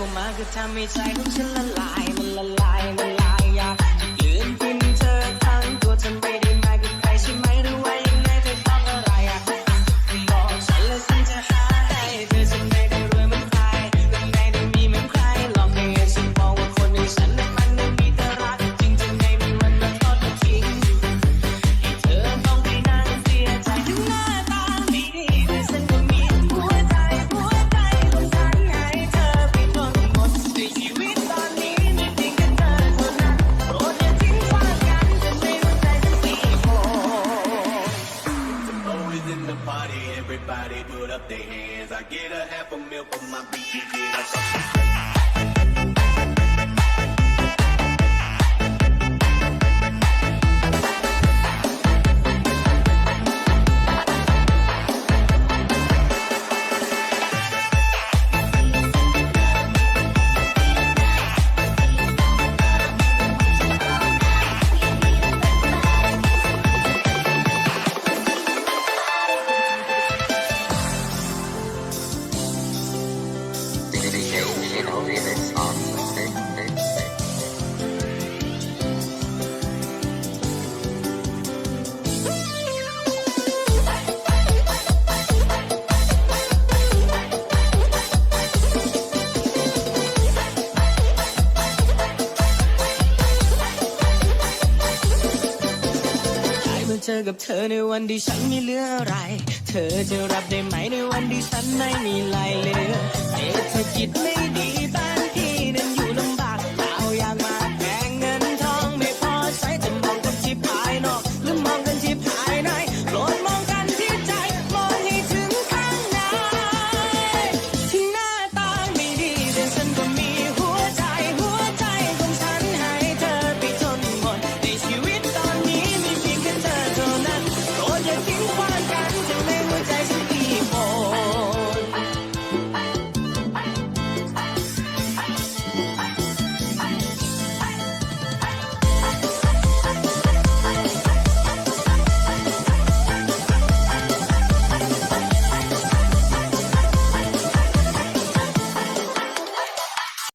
ข้ามาก็ทำให้ใจของฉันละลายมันละลายมันละลายอยากจะกลืนกินเธอทั้งตัวฉันไม่ได้มากับใครใช่ไหมหรือว่ายังไงเธอทำอะไรอะบอกฉันแล้วฉันจะหา everybody put up their hands. I get a half a meal for my beat, ได้ม เจอกับเธอในวันที่ฉันไม่เหลืออะไร เธอจะรับได้ไหมในวันที่ฉันไม่มีอะไรเหลือเศรษฐกิจไม่